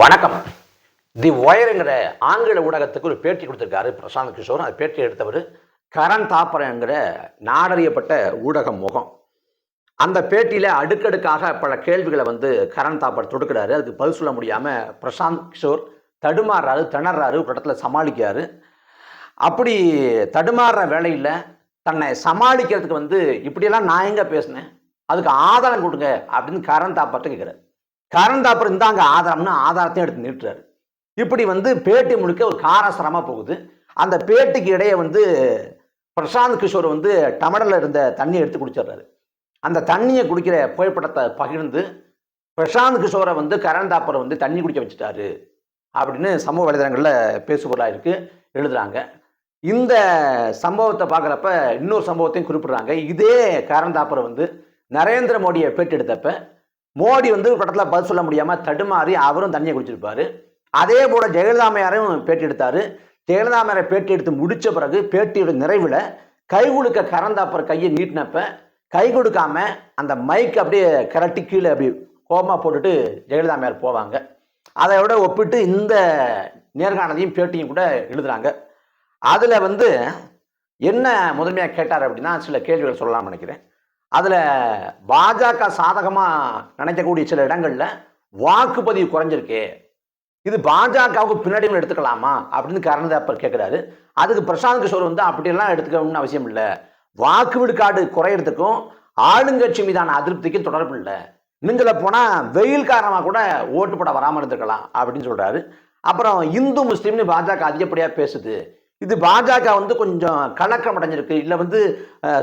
வணக்கம். தி ஒயருங்கிற ஆங்கில ஊடகத்துக்கு ஒரு பேட்டி கொடுத்துருக்காரு பிரசாந்த் கிஷோர். அந்த பேட்டி எடுத்தவர் கரண் தாப்பரங்கிற நாடறியப்பட்ட ஊடகம் முகம். அந்த பேட்டியில் அடுக்கடுக்காக பல கேள்விகளை வந்து கரண் தாப்பர் தொடுக்கிறாரு. அதுக்கு பதில் சொல்ல முடியாமல் பிரசாந்த் கிஷோர் தடுமாறுறாரு திணறாரு ஒரு இடத்துல சமாளிக்கிறாரு. அப்படி தடுமாறுற வேலையில் தன்னை சமாளிக்கிறதுக்கு வந்து இப்படியெல்லாம் நான் எங்கே பேசினேன்? அதுக்கு ஆதாரம் கொடுங்க அப்படின்னு கரண் தாப்பர்கிட்ட கேட்குறாரு கரண் தாப்பர் இந்தாங்க ஆதாரம்னு ஆதாரத்தையும் எடுத்து நிறுத்துறாரு. இப்படி வந்து பேட்டி முழுக்க ஒரு காரசரமாக போகுது. அந்த பேட்டிக்கு இடையே வந்து பிரசாந்த் கிஷோர் வந்து டமடலில் இருந்த தண்ணியை எடுத்து குடிச்சிடுறாரு. அந்த தண்ணியை குடிக்கிற புகைப்படத்தை பகிர்ந்து பிரசாந்த் கிஷோரை வந்து கரண் தாப்பரை வந்து தண்ணி குடிக்க வச்சுட்டாரு அப்படின்னு சமூக வலைதளங்களில் பேசுபொருளாக இருக்குது எழுதுகிறாங்க இந்த சம்பவத்தை பார்க்குறப்ப இன்னொரு சம்பவத்தையும் குறிப்பிட்றாங்க. இதே கரண் தாப்பரை வந்து நரேந்திர மோடியை பேட்டி எடுத்தப்ப மோடி வந்து ஒரு படத்தில் பதில் சொல்ல முடியாமல் தடுமாறி அவரும் தண்ணியை குடிச்சிருப்பாரு. அதே போல ஜெயலலிதாமையாரையும் பேட்டி எடுத்தாரு ஜெயலலிதாமையாரை பேட்டி எடுத்து முடித்த பிறகு பேட்டியோட நிறைவில் கை கொடுக்க கரந்தாப்பர் கையை நீட்டினப்ப கை கொடுக்காம அந்த மைக் அப்படியே கரட்டி கீழே அப்படி கோமா போட்டுட்டு ஜெயலலிதாமையார் போவாங்க. அதை விட ஒப்பிட்டு இந்த நேர்காணலையும் பேட்டியும் கூட எழுதுறாங்க. அதில் வந்து என்ன முதன்மையாக கேட்டார் அப்படின்னா சில கேள்விகள் சொல்லலாம்னு நினைக்கிறேன். அதில் பாஜக சாதகமாக நினைக்கக்கூடிய சில இடங்களில் வாக்குப்பதிவு குறைஞ்சிருக்கு. இது பாஜகவுக்கு பின்னாடியும் எடுத்துக்கலாமா? அப்படின்னு கருணாதாப்பர் கேட்குறாரு அதுக்கு பிரசாந்த் கிஷோர் வந்து அப்படியெல்லாம் எடுத்துக்கணும்னு அவசியம் இல்லை. வாக்கு விடுக்காடு குறையிறதுக்கும் ஆளுங்கட்சி மீதான அதிருப்திக்கும் தொடர்பு இல்லை. இன்னும் போனால் வெயில் காரணமாக கூட ஓட்டு போட வராமல் இருந்திருக்கலாம் அப்படின்னு சொல்கிறாரு அப்புறம் இந்து முஸ்லீம்னு பாஜக அதிகப்படியாக பேசுது. இது பாஜக வந்து கொஞ்சம் கலக்கம் அடைஞ்சிருக்கு. இல்லை வந்து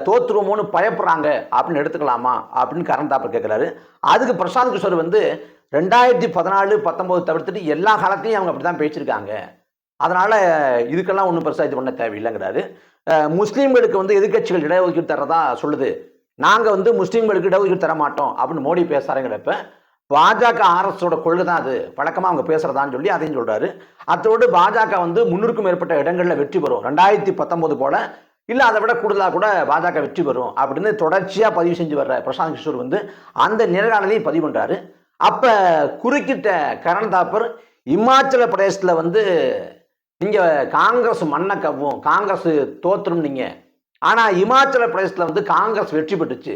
தோத்துருவோமோன்னு பயப்படுறாங்க. அப்படின்னு எடுத்துக்கலாமா? அப்படின்னு கரண் தாப்பர் கேட்குறாரு அதுக்கு பிரசாந்த் கிஷோர் வந்து ரெண்டாயிரத்தி பதினாலு பத்தொம்போது தவிர்த்துட்டு எல்லா காலத்தையும் அவங்க அப்படி தான் பேசியிருக்காங்க. அதனால் இதுக்கெல்லாம் ஒன்றும் பெருசாக இது பண்ண தேவையில்லைங்கிறாரு. முஸ்லீம்களுக்கு வந்து எதிர்க்கட்சிகள் இடஒதுக்கீடு தர்றதா சொல்லுது. நாங்கள் வந்து முஸ்லீம்களுக்கு இடஒதுக்கீடு தர மாட்டோம் அப்படின்னு மோடி பேசுகிறாங்கிறப்ப பாஜக ஆர்எஸோட கொள்கை தான் அது. வழக்கமாக அவங்க பேசுகிறதான்னு சொல்லி அதையும் சொல்கிறாரு அத்தோடு பாஜக வந்து முன்னூறுக்கும் மேற்பட்ட இடங்களில் வெற்றி பெறும். ரெண்டாயிரத்தி பத்தொம்போது போல். இல்லை அதை விட கூடுதலாக கூட பாஜக வெற்றி பெறும் அப்படின்னு தொடர்ச்சியாக பதிவு செஞ்சு வர்ற பிரசாந்த் கிஷோர் வந்து அந்த நேர்காணலையும் பதிவு பண்ணுறாரு அப்போ குறுக்கிட்ட கரண் தாப்பர் இமாச்சல பிரதேசத்தில் வந்து நீங்கள் காங்கிரஸ் மண்ணை கவ்வும் காங்கிரஸ் தோத்துரும் நீங்கள் ஆனால் இமாச்சல பிரதேசத்தில் வந்து காங்கிரஸ் வெற்றி பெற்றுச்சு.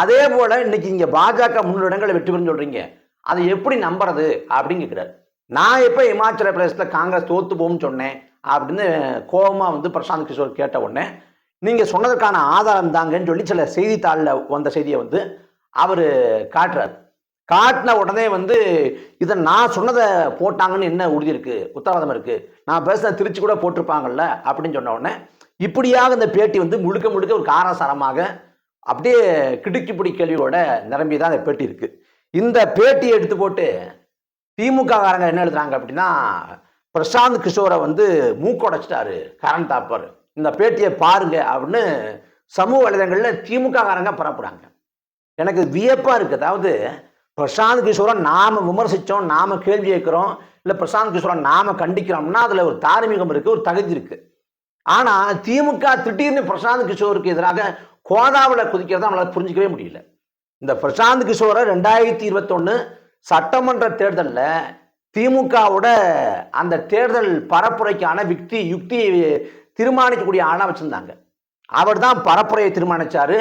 அதே போல் இன்னைக்கு இங்கே பாஜக முன்னூறு இடங்களை வெற்றி பெறுன்னு சொல்கிறீங்க அதை எப்படி நம்புறது அப்படின்னு கேட்குறாரு நான் எப்போ இமாச்சல பிரதேசத்தில் காங்கிரஸ் தோத்து போகும்னு சொன்னேன் அப்படின்னு கோபமாக வந்து பிரசாந்த் கிஷோர் கேட்ட உடனே நீங்கள் சொன்னதற்கான ஆதாரம் தாங்கன்னு சொல்லி சில செய்தித்தாளில் வந்த செய்தியை வந்து அவர் காட்டுறாரு. காட்டின உடனே வந்து இதை நான் சொன்னதை போட்டாங்கன்னு என்ன உறுதி இருக்கு? உத்தரவாதம் இருக்கு. நான் பேசின திருச்சி கூட போட்டிருப்பாங்கல்ல அப்படின்னு சொன்ன உடனே இப்படியாக இந்த பேட்டி வந்து முழுக்க முழுக்க ஒரு காரசாரமாக அப்படியே கிடுக்கிப்பிடி கேள்வியோட நிரம்பி தான் அந்த பேட்டி இருக்கு. இந்த பேட்டியை எடுத்து போட்டு திமுக காரங்க என்ன எழுதுறாங்க அப்படின்னா பிரசாந்த் கிஷோரை வந்து மூக்கொடைச்சிட்டாரு கரண் தாப்பர். இந்த பேட்டியை பாருங்க அப்படின்னு சமூக வலைதளங்களில் திமுக காரங்க பரப்புறாங்க எனக்கு வியப்பா இருக்கு. அதாவது பிரசாந்த் கிஷோரை நாம விமர்சித்தோம் நாம கேள்வி கேட்குறோம் இல்லை பிரசாந்த் கிஷோரை நாம கண்டிக்கிறோம்னா அதில் ஒரு தார்மீகம் இருக்குது ஒரு தகுதி இருக்குது ஆனால் திமுக திடீர்னு பிரசாந்த் கிஷோருக்கு எதிராக கோதாவில் குதிக்கிறத நம்மளால் புரிஞ்சிக்கவே முடியல. இந்த பிரசாந்த் கிஷோரை ரெண்டாயிரத்தி இருபத்தொன்னு சட்டமன்ற தேர்தலில் திமுகவோட அந்த தேர்தல் பரப்புரைக்கான விக்தி யுக்தியை தீர்மானிக்கக்கூடிய ஆளாக வச்சுருந்தாங்க. அவர் தான் பரப்புரையை தீர்மானித்தார்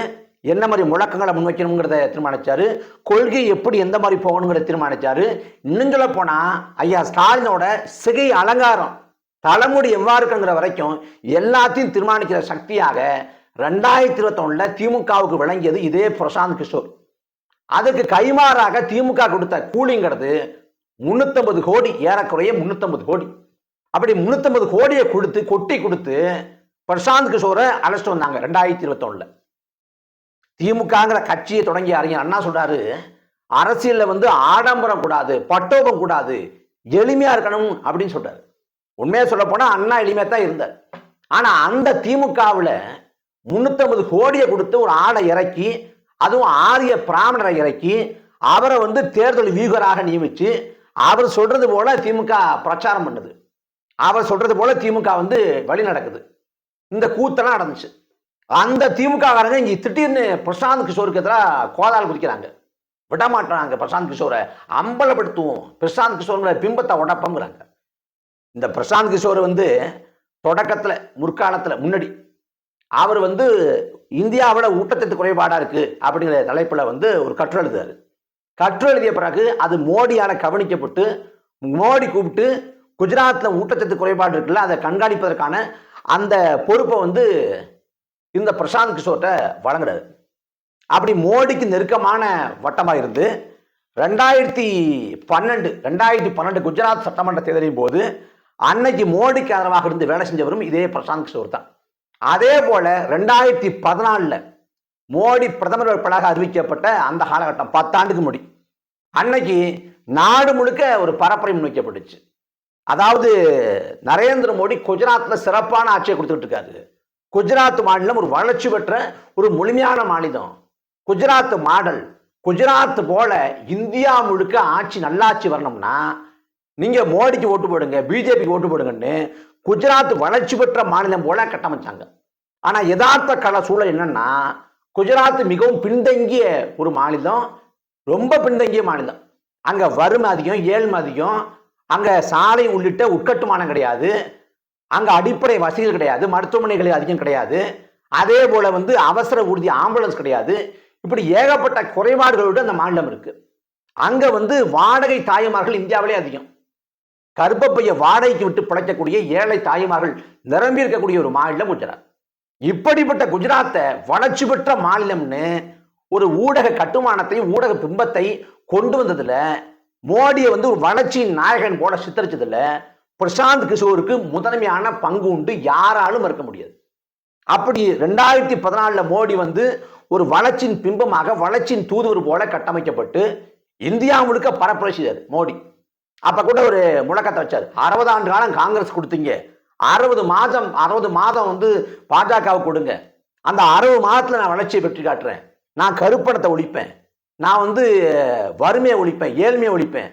என்ன மாதிரி முழக்கங்களை முன்வைக்கணுங்கிறத தீர்மானிச்சாரு. கொள்கை எப்படி எந்த மாதிரி போகணுங்கிறத தீர்மானிச்சாரு. இன்னும் சொல்ல போனால் ஐயா ஸ்டாலினோட சிகை அலங்காரம் தலைமுடி எவ்வாறு இருக்குங்கிற வரைக்கும் எல்லாத்தையும் தீர்மானிக்கிற சக்தியாக ரெண்டாயிரத்தி இருபத்தொன்னுல திமுகவுக்கு விளங்கியது இதே பிரசாந்த் கிஷோர். அதுக்கு கைமாறாக திமுக கொடுத்த கூலிங்கிறது முன்னூத்தம்பது கோடி ஏறக்குறைய முன்னூத்தம்பது கோடி. அப்படி முன்னூத்தம்பது கோடியை கொடுத்து கொட்டி கொடுத்து பிரசாந்த் கிஷோரை அழைச்சிட்டு வந்தாங்க ரெண்டாயிரத்தி இருபத்தொன்னுல. திமுகங்கிற கட்சியை தொடங்கிய அறிஞர் அண்ணா சொல்றாரு அரசியல்ல வந்து ஆடம்பரம் கூடாது பட்டோபம் கூடாது எளிமையா இருக்கணும் அப்படின்னு சொல்றாரு. உண்மையா சொல்ல போனா அண்ணா எளிமையா தான் இருந்தார். ஆனா அந்த திமுகவில் முன்னூத்தம்பது கோடியை கொடுத்து ஒரு ஆளை இறக்கி அதுவும் ஆரிய பிராமணரை இறக்கி அவரை வந்து தேர்தல் வீகராக நியமிச்சு அவர் சொல்றது போல திமுக பிரச்சாரம் பண்ணுது. அவர் சொல்றது போல திமுக வந்து வழி நடக்குது. இந்த கூத்தெல்லாம் நடந்துச்சு. அந்த திமுக காரங்க இங்க திடீர்னு பிரசாந்த் கிஷோருக்கு எதிராக கோதால் குதிக்கிறாங்க. விடமாட்டாங்க பிரசாந்த் கிஷோரை. அம்பலப்படுத்துவோம். பிரசாந்த் கிஷோருங்கிற பிம்பத்தை உடப்பங்கிறாங்க இந்த பிரசாந்த் கிஷோர் வந்து தொடக்கத்தில் முற்காலத்தில் முன்னாடி அவர் வந்து இந்தியாவோட ஊட்டச்சத்து குறைபாடாக இருக்குது அப்படிங்கிற தலைப்பில் வந்து ஒரு கற்று எழுதுறாரு. கற்று எழுதிய பிறகு அது மோடியால் கவனிக்கப்பட்டு மோடி கூப்பிட்டு குஜராத்தில் ஊட்டச்சத்து குறைபாடு இருக்குல்ல அதை கண்காணிப்பதற்கான அந்த பொறுப்பை வந்து இந்த பிரசாந்த் கிஷோர்கிட்ட வழங்குறாரு. அப்படி மோடிக்கு நெருக்கமான வட்டமாக இருந்து ரெண்டாயிரத்தி பன்னெண்டு ரெண்டாயிரத்தி பன்னெண்டு குஜராத் சட்டமன்ற தேர்தலின் போது அன்னைக்கு மோடிக்கு ஆதரவாக இருந்து வேலை செஞ்சவரும் இதே பிரசாந்த் கிஷோர் தான். அதே போல ரெண்டாயிரத்தி பதினாலில் மோடி பிரதமர் வேட்பாளராக அறிவிக்கப்பட்ட அந்த காலகட்டம் பத்தாண்டுக்கு முடி. அன்னைக்கு நாடு முழுக்க ஒரு பரப்புரை முன்வைக்கப்பட்டுச்சு. அதாவது நரேந்திர மோடி குஜராத்தில் சிறப்பான ஆட்சியை கொடுத்துட்டு இருக்காரு. குஜராத் மாநிலம் ஒரு வளர்ச்சி பெற்ற ஒரு முழுமையான மாநிலம். குஜராத் மாடல் குஜராத் போல இந்தியா முழுக்க ஆட்சி நல்லாட்சி வரணும்னா நீங்கள் மோடிக்கு ஓட்டு போடுங்க பிஜேபிக்கு ஓட்டு போடுங்கன்னு குஜராத் வளர்ச்சி பெற்ற மாநிலம் போல கட்டமைச்சாங்க. ஆனா யதார்த்த கல சூழல் என்னன்னா குஜராத் மிகவும் பின்தங்கிய ஒரு மாநிலம் ரொம்ப பின்தங்கிய மாநிலம். அங்க வறுமை அதிகம் ஏழ்மை அதிகம் அங்க சாலை உள்ளிட்ட உட்கட்டுமானம் கிடையாது அங்க அடிப்படை வசதிகள் கிடையாது மருத்துவமனைகள் அதிகம் கிடையாது அதே போல வந்து அவசர ஊர்தி ஆம்புலன்ஸ் கிடையாது இப்படி ஏகப்பட்ட குறைபாடுகளோடு அந்த மாநிலம் இருக்கு. அங்க வந்து வாடகை தாய்மார்கள் இந்தியாவிலே அதிகம். கர்ப்பப்பைய வாடகைக்கு விட்டு பிழைக்கக்கூடிய ஏழை தாய்மார்கள் நிரம்பி இருக்கக்கூடிய ஒரு மாநிலம் குஜராத். இப்படிப்பட்ட குஜராத்தை வளர்ச்சி பெற்ற மாநிலம்னு ஒரு ஊடக கட்டுமானத்தை ஊடக பிம்பத்தை கொண்டு வந்ததுல மோடியை வந்து ஒரு வளர்ச்சியின் நாயகன் போல சித்தரிச்சதுல பிரசாந்த் கிஷோருக்கு முதன்மையான பங்கு உண்டு யாராலும் மறுக்க முடியாது. அப்படி ரெண்டாயிரத்தி பதினாலில் மோடி வந்து ஒரு வளர்ச்சியின் பிம்பமாக வளர்ச்சியின் தூதுவர் போல கட்டமைக்கப்பட்டு இந்தியா முழுக்க பரப்புரை செய்தார் மோடி. அப்ப கூட ஒரு முழக்கத்தை வச்சார். அறுபது ஆண்டு காலம் காங்கிரஸ் கொடுத்தீங்க. அறுபது மாதம் அறுபது மாதம் வந்து பாஜகவுக்கு கொடுங்க. அந்த அறுபது மாதத்துல நான் வளர்ச்சியை பெற்று காட்டுறேன். நான் கருப்பணத்தை ஒழிப்பேன். நான் வந்து வறுமையை ஒழிப்பேன் ஏழ்மையை ஒழிப்பேன்.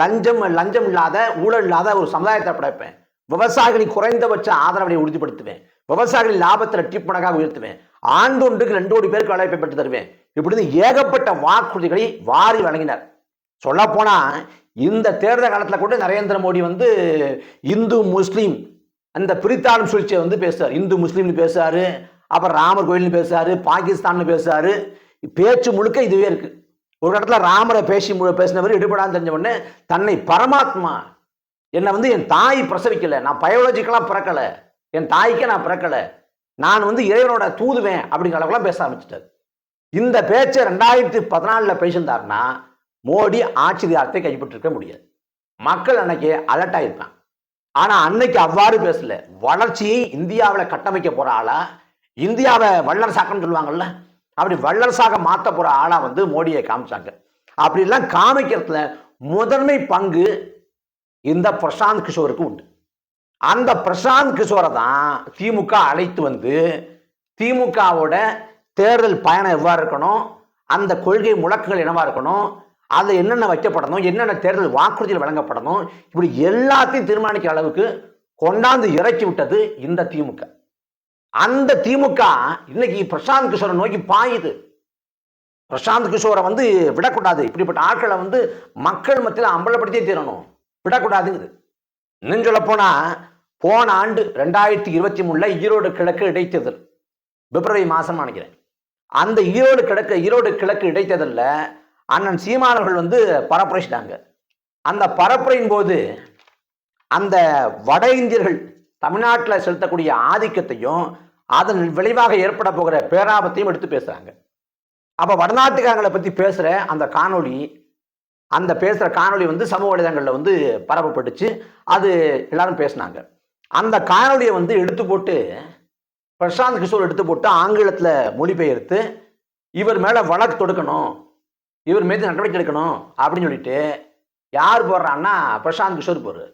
லஞ்சம் லஞ்சம் இல்லாத ஊழல் இல்லாத ஒரு சமுதாயத்தை படைப்பேன். விவசாயிகளின் குறைந்தபட்ச ஆதரவை உறுதிப்படுத்துவேன். விவசாயிகளின் லாபத்தை ரெட்டிப்பணக்காக உயர்த்துவேன். ஆண்டொன்றுக்கு ரெண்டு கோடி பேருக்கு அழைப்பை பெற்று தருவேன். இப்படின்னு ஏகப்பட்ட வாக்குறுதிகளை வாரி வழங்கினார். சொல்லப்போனா இந்த தேர்தல் காலத்தில் கூட நரேந்திர மோடி வந்து இந்து முஸ்லீம் அந்த பிரித்தாளும் சூழ்ச்சியை வந்து பேசுறாரு. இந்து முஸ்லீம்னு பேசுறாரு. அப்புறம் ராமர் கோயில்னு பேசுறாரு. பாகிஸ்தான்னு பேசுறாரு. பேச்சு முழுக்க இதுவே இருக்கு. ஒரு இடத்துல ராமரை பேசி பேசினவர் இடுபடான்னு தெரிஞ்ச உடனே தன்னை பரமாத்மா என்னை வந்து என் தாய் பிரசவிக்கல. நான் பயாலஜிக்கலாக பிறக்கல. என் தாய்க்கே நான் பிறக்கல. நான் வந்து இறைவனோட தூதுவேன் அப்படிங்கிற அளவுக்குலாம் பேச ஆரம்பிச்சிட்டாரு. இந்த பேச்சை ரெண்டாயிரத்தி பதினாலில் பேசியிருந்தாருன்னா மோடி ஆட்சி அதிகாரத்தை கைப்பற்றிருக்க முடியாது. மக்கள் அன்னைக்கு அலர்ட் ஆயிருப்பான் ஆனால் அன்னைக்கு அவ்வாறு பேசல. வளர்ச்சியை இந்தியாவில் கட்டமைக்க போற ஆளா இந்தியாவை வல்லரசாக்கன்னு சொல்லுவாங்கல்ல அப்படி வல்லரசாக மாற்ற போற ஆளா வந்து மோடியை காமிச்சாங்க. அப்படிலாம் காமிக்கிறதுல முதன்மை பங்கு இந்த பிரசாந்த் கிஷோருக்கு உண்டு. அந்த பிரசாந்த் கிஷோரை தான் திமுக அழைத்து வந்து திமுகவோட தேர்தல் பயணம் எவ்வாறு இருக்கணும் அந்த கொள்கை முழக்குகள் என்னவா இருக்கணும் அதில் என்னென்ன வைக்கப்படணும் என்னென்ன தேர்தல் வாக்குறுதிகள் வழங்கப்படணும் இப்படி எல்லாத்தையும் தீர்மானிக்கிற அளவுக்கு கொண்டாந்து இறக்கி விட்டது இந்த திமுக. அந்த திமுக இன்னைக்கு பிரசாந்த் கிஷோரை நோக்கி பாயுது. பிரசாந்த் கிஷோரை வந்து விடக்கூடாது. இப்படிப்பட்ட ஆட்களை வந்து மக்கள் மத்தியில் அம்பலப்படுத்தியே தீரணும். விடக்கூடாதுங்குது. இன்னும் சொல்ல போனா போன ஆண்டு ரெண்டாயிரத்தி இருபத்தி மூணுல ஈரோடு கிழக்கு இடைத்தேர்தல் பிப்ரவரி மாசம் நினைக்கிறேன். அந்த ஈரோடு கிழக்கு ஈரோடு கிழக்கு இடைத்தேர்தலில் அண்ணன் சீமானவர்கள் வந்து பரப்புரைச்சிட்டாங்க. அந்த பரப்புரையின் போது அந்த வட இந்தியர்கள் தமிழ்நாட்டில் செலுத்தக்கூடிய ஆதிக்கத்தையும் அதன் விளைவாக ஏற்பட போகிற பேராபத்தையும் எடுத்து பேசுகிறாங்க அப்போ வடநாட்டுக்காரங்களை பற்றி பேசுகிற அந்த காணொளி அந்த பேசுகிற காணொளி வந்து சமூக வலைதளங்களில் வந்து பரப்பப்பட்டுச்சு. அது எல்லாரும் பேசினாங்க. அந்த காணொளியை வந்து எடுத்து போட்டு பிரசாந்த் கிஷோர் எடுத்து போட்டு ஆங்கிலத்தில் மொழிபெயர்த்து இவர் மேலே வழக்கு தொடுக்கணும். இவர் மீது நடவடிக்கை எடுக்கணும் அப்படின்னு சொல்லிட்டு யார் போடுறான்னா பிரசாந்த் கிஷோர் போடுறாரு.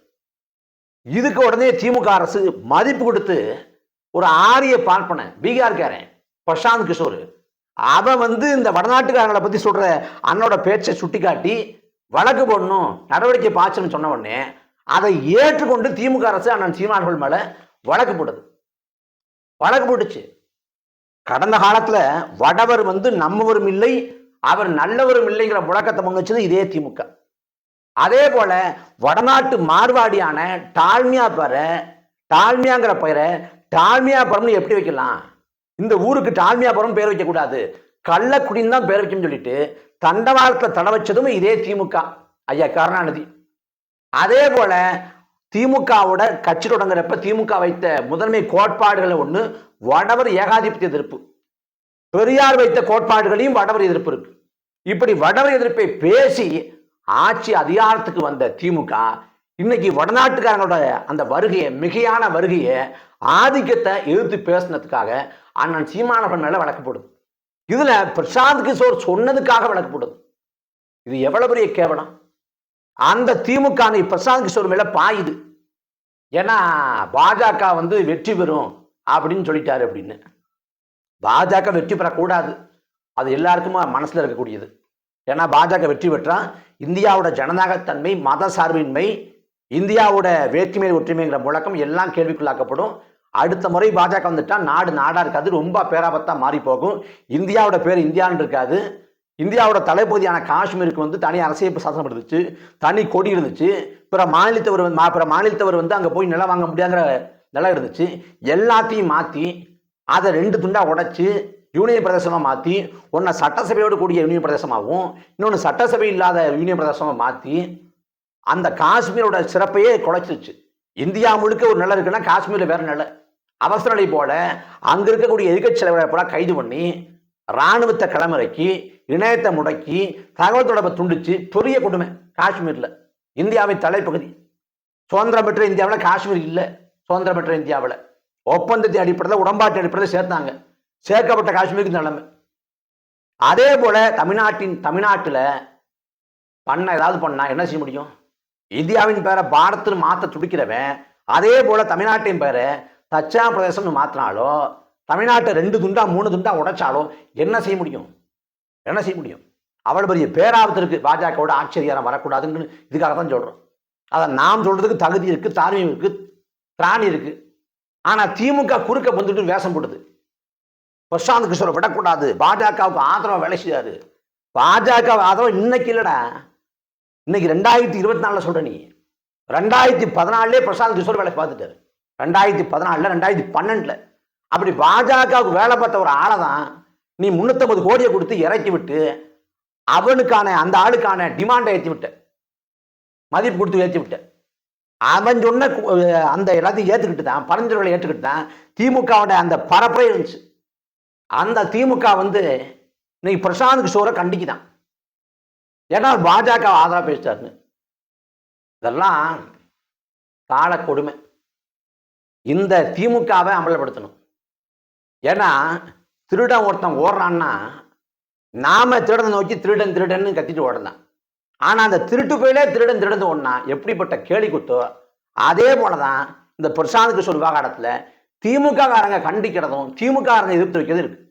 இதுக்கு உடனே திமுக அரசு மதிப்பு கொடுத்து ஒரு ஆரிய பார்ப்பன பீகார்காரன் பிரசாந்த் கிஷோர். அவன் வந்து இந்த வடநாட்டுக்காரங்களை பற்றி சொல்கிற அண்ணோட பேச்சை சுட்டிக்காட்டி வழக்கு போடணும் நடவடிக்கை பாய்ச்சணும்னு சொன்ன உடனே அதை ஏற்றுக்கொண்டு திமுக அரசு அண்ணன் சீமான்கள் மேலே வழக்கு போடுது. வழக்கு போட்டுச்சு. கடந்த காலத்தில் வடவர் வந்து நம்மவரும் இல்லை அவர் நல்லவரும் இல்லைங்கிற முழக்கத்தை முன் வச்சது இதே திமுக. அதே போல வடநாட்டு மார்வாடியான டால்மியா பெற டால்மியாங்கிற பெயரை டால்மியாபுரம்னு எப்படி வைக்கலாம்? இந்த ஊருக்கு டால்மியாபுரம் பேர் வைக்கக்கூடாது கள்ளக்குடின்னு தான் பேர் வைக்கணும்னு சொல்லிட்டு தண்டவாளத்தில் தட வச்சதும் இதே திமுக. ஐயா கருணாநிதி. அதே போல திமுகவோட கட்சி தொடங்குறப்ப திமுக வைத்த முதன்மை கோட்பாடுகளை ஒன்று வடவர் ஏகாதிபத்திய எதிர்ப்பு. பெரியார் வைத்த கோட்பாடுகளையும் வடவர் எதிர்ப்பு இருக்கு. இப்படி வடவர் எதிர்ப்பை பேசி ஆட்சி அதிகாரத்துக்கு வந்த திமுக இன்னைக்கு வடநாட்டுக்காரங்களோட அந்த வருகையை மிகையான வருகையை ஆதிக்கத்தை எதிர்த்து பேசினதுக்காக அண்ணன் சீமானவன் மேல வழக்கப்படுது இதுல பிரசாந்த் கிஷோர் சொன்னதுக்காக வழக்கப்படுது இது எவ்வளவு பெரிய கேவலம்? அந்த திமுக அன்னைக்கு பிரசாந்த் கிஷோர் மேல பாயுது. ஏன்னா பாஜக வந்து வெற்றி பெறும் அப்படின்னு சொல்லிட்டாரு அப்படின்னு. பாஜக வெற்றி பெறக்கூடாது. அது எல்லாருக்குமே மனசில் இருக்கக்கூடியது. ஏன்னா பாஜக வெற்றி பெற்றால் இந்தியாவோட ஜனநாயகத்தன்மை மத சார்பின்மை இந்தியாவோட வேற்றுமை ஒற்றுமைங்கிற முழக்கம் எல்லாம் கேள்விக்குள்ளாக்கப்படும். அடுத்த முறை பாஜக வந்துட்டால் நாடு நாடாக இருக்காது ரொம்ப பேராபத்தாக மாறி போகும். இந்தியாவோட பேர் இந்தியான்னு இருக்காது. இந்தியாவோட தலைப்பகுதியான காஷ்மீருக்கு வந்து தனி அரசியல் சாசனம் இருந்துச்சு தனி கொடி இருந்துச்சு பிற மாநிலத்தவர் வந்து மா- பிற மாநிலத்தவர் வந்து அங்கே போய் நிலம் வாங்க முடியாங்கிற நிலம் இருந்துச்சு. எல்லாத்தையும் மாற்றி அதை ரெண்டு துண்டா உடைச்சு யூனியன் பிரதேசமாக மாற்றி ஒன்றை சட்டசபையோடு கூடிய யூனியன் பிரதேசமாகவும் இன்னொன்று சட்டசபை இல்லாத யூனியன் பிரதேசமாக மாற்றி அந்த காஷ்மீரோட சிறப்பையே குலைச்சிருச்சு. இந்தியா முழுக்க ஒரு நிலம் இருக்குன்னா காஷ்மீரில் வேற நிலை. அவசர நிலை போல அங்கே இருக்கக்கூடிய எதிர்க்கட்சி தலைவரை கைது பண்ணி இராணுவத்தை களமிறக்கி இணையத்தை முடக்கி தகவல் தொடர்பை துண்டிச்சு பெரிய கொடுமை காஷ்மீரில். இந்தியாவின் தலைப்பகுதி. சுதந்திரம் பெற்ற இந்தியாவில் காஷ்மீர் இல்லை. சுதந்திரம் பெற்ற இந்தியாவில். ஒப்பந்தத்தின் அடிப்படையில் உடன்பாட்டு அடிப்படையில் சேர்த்தாங்க. சேர்க்கப்பட்ட காஷ்மீருக்கு நிலைமை. அதே போல தமிழ்நாட்டின் தமிழ்நாட்டில் பண்ண ஏதாவது பண்ணா என்ன செய்ய முடியும்? இந்தியாவின் பேரை பாரத்னு மாற்ற துடிக்கிறவன் அதே போல தமிழ்நாட்டின் பேரை தச்சா பிரதேசம்னு மாத்தினாலோ தமிழ்நாட்டை ரெண்டு துண்டா மூணு துண்டா உடைச்சாலோ என்ன செய்ய முடியும்? என்ன செய்ய முடியும்? அவ்வளோ பெரிய பேராபத்து இருக்குது பாஜகவோட ஆச்சரியாரம் வரக்கூடாதுன்னு இதுக்காக தான் சொல்கிறோம் அதை நாம் சொல்கிறதுக்கு தகுதி இருக்குது தார்மீகம் இருக்குது திராணி இருக்குது ஆனால் திமுக குறுக்க வந்துட்டு வேஷம் போடுது பிரசாந்த் கிஷோரை விடக்கூடாது. பாஜகவுக்கு ஆதரவாக வேலை செய்யாரு பாஜக ஆதரவு இன்னைக்கு இல்லைடா. இன்னைக்கு ரெண்டாயிரத்தி இருபத்தி நாலில் சொல்ற நீ. ரெண்டாயிரத்தி பதினாலே பிரசாந்த் கிஷோர் வேலை பார்த்துட்டாரு. ரெண்டாயிரத்தி பதினாலில் ரெண்டாயிரத்தி பன்னெண்டுல. அப்படி பாஜகவுக்கு வேலை பார்த்த ஒரு ஆளை தான் நீ முன்னூத்தம்பது கோடியை கொடுத்து இறக்கி விட்டு அவனுக்கான அந்த ஆளுக்கான டிமாண்டை ஏற்றி விட்ட மதிப்பு கொடுத்து ஏற்றி விட்ட அவன் சொன்ன அந்த எல்லாத்தையும் ஏற்றுக்கிட்டு தான் பரிந்துரைகளை ஏற்றுக்கிட்டு தான் திமுகவோட அந்த பரப்பே இருந்துச்சு. அந்த திமுக வந்து இன்னைக்கு பிரசாந்த் கிஷோரை கண்டிக்குதான். ஏன்னா பாஜக ஆதரவா பேசிட்டாருன்னு. இதெல்லாம் கால கொடுமை. இந்த திமுகவை அமலப்படுத்தணும் ஏன்னா திருடன் ஒருத்தன் ஓடுறான்னா நாம திருடனை நோக்கி திருடன் திருடன்னு கத்திட்டு ஓடலாம் ஆனா அந்த திருட்டு போயிலே திருடன் திருடன் ஒன்னா எப்படிப்பட்ட கேலி குத்தோ அதே போலதான் இந்த பிரசாந்த் கிஷோர் விவகாரத்துல திமுக காரங்க கண்டிக்கிறதும் திமுக காரங்க எதிர்த்து வைக்கிறது இருக்கு.